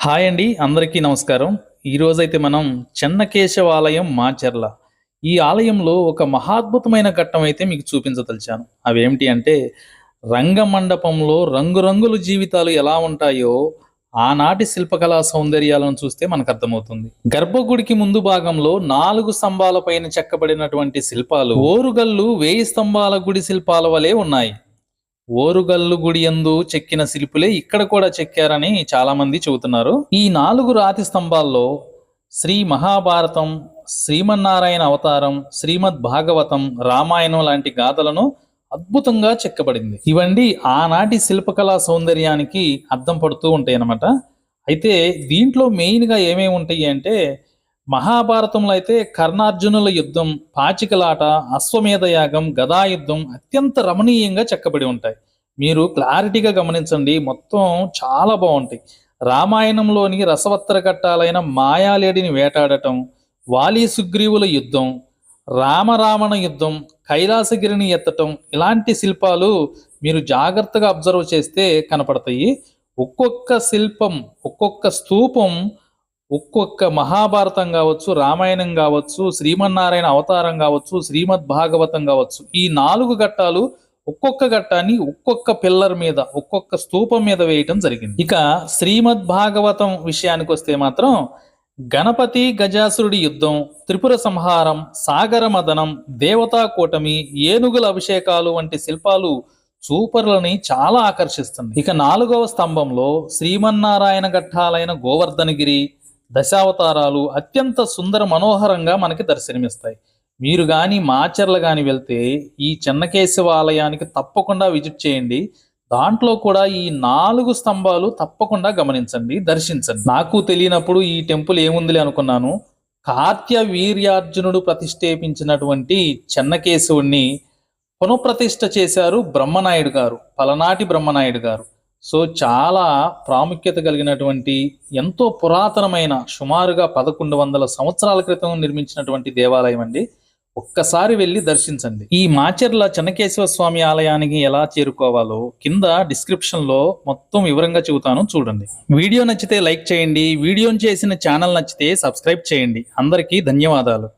Hi అండి అందరికీ నమస్కారం. ఈరోజైతే మనం చెన్నకేశవాలయం మాచెర్ల. ఈ ఆలయంలో ఒక మహాద్భుతమైన ఘట్టం అయితే మీకు చూపించదలిచాను. అవేమిటి అంటే రంగమండపంలో రంగురంగుల జీవితాలు ఎలా ఉంటాయో ఆనాటి శిల్పకళా సౌందర్యాలను చూస్తే మనకు అర్థమవుతుంది. గర్భగుడికి ముందు భాగంలో నాలుగు స్తంభాల పైన చెక్కబడినటువంటి శిల్పాలు ఓరుగల్లు వేయి స్తంభాల గుడి శిల్పాల వలె ఉన్నాయి. ఓరుగల్లు గుడి యందు చెక్కిన శిల్పులే ఇక్కడ కూడా చెక్కారని చాలామంది చెబుతున్నారు. ఈ నాలుగు రాతి స్తంభాల్లో శ్రీ మహాభారతం శ్రీమన్నారాయణ అవతారం శ్రీమద్ భాగవతం రామాయణం లాంటి గాథలను అద్భుతంగా చెక్కబడింది. ఇవండి ఆనాటి శిల్పకళా సౌందర్యానికి అద్దం పడుతూ ఉంటాయి అన్నమాట అయితే దీంట్లో మెయిన్గా ఏమేమి ఉంటాయి అంటే మహాభారతంలో అయితే కర్ణార్జునుల యుద్ధం పాచికలాట అశ్వమేధ యాగం గదా యుద్ధం అత్యంత రమణీయంగా చెక్కబడి ఉంటాయి. మీరు క్లారిటీగా గమనించండి మొత్తం చాలా బాగుంటాయి. రామాయణంలోని రసవత్తర ఘట్టాలైన మాయాలేడిని వేటాడటం వాలి సుగ్రీవుల యుద్ధం రామరావణ యుద్ధం కైలాసగిరిని ఎత్తటం ఇలాంటి శిల్పాలు మీరు జాగ్రత్తగా అబ్జర్వ్ చేస్తే కనపడతాయి. ఒక్కొక్క శిల్పం ఒక్కొక్క స్తూపం ఒక్కొక్క మహాభారతం కావచ్చు రామాయణం కావచ్చు శ్రీమన్నారాయణ అవతారం కావచ్చు శ్రీమద్ భాగవతం కావచ్చు ఈ నాలుగు ఘట్టాలు ఒక్కొక్క ఘట్టాన్ని ఒక్కొక్క పిల్లర్ మీద ఒక్కొక్క స్తూపం మీద వేయటం జరిగింది. ఇక శ్రీమద్ భాగవతం విషయానికి వస్తే మాత్రం గణపతి గజాసురుడి యుద్ధం త్రిపుర సంహారం సాగర మదనం దేవతా కూటమి ఏనుగుల అభిషేకాలు వంటి శిల్పాలు చూపర్లని చాలా ఆకర్షిస్తుంది ఇక నాలుగవ స్తంభంలో శ్రీమన్నారాయణ ఘట్టాలైన గోవర్ధనగిరి దశావతారాలు అత్యంత సుందర మనోహరంగా మనకి దర్శనమిస్తాయి. మీరు కానీ మాచర్లు కానీ వెళ్తే ఈ చెన్నకేశవ ఆలయానికి తప్పకుండా విజిట్ చేయండి. దాంట్లో కూడా ఈ నాలుగు స్తంభాలు తప్పకుండా గమనించండి దర్శించండి. నాకు తెలియనప్పుడు ఈ టెంపుల్ ఏముందిలే అనుకున్నాను. కార్త్య వీర్యార్జునుడు ప్రతిష్ఠేపించినటువంటి చెన్నకేశవుణ్ణి పునఃప్రతిష్ఠ చేశారు బ్రహ్మనాయుడు గారు పలనాటి బ్రహ్మనాయుడు గారు. సో చాలా ప్రాముఖ్యత కలిగినటువంటి ఎంతో పురాతనమైన సుమారుగా పదకొండు వందల సంవత్సరాల క్రితం నిర్మించినటువంటి దేవాలయం అండి. ఒక్కసారి వెళ్ళి దర్శించండి. ఈ మాచర్ల చెన్నకేశవ స్వామి ఆలయానికి ఎలా చేరుకోవాలో కింద డిస్క్రిప్షన్లో మొత్తం వివరంగా చెబుతాను చూడండి. వీడియో నచ్చితే లైక్ చేయండి. వీడియోని చేసిన ఛానల్ నచ్చితే సబ్స్క్రైబ్ చేయండి. అందరికీ ధన్యవాదాలు.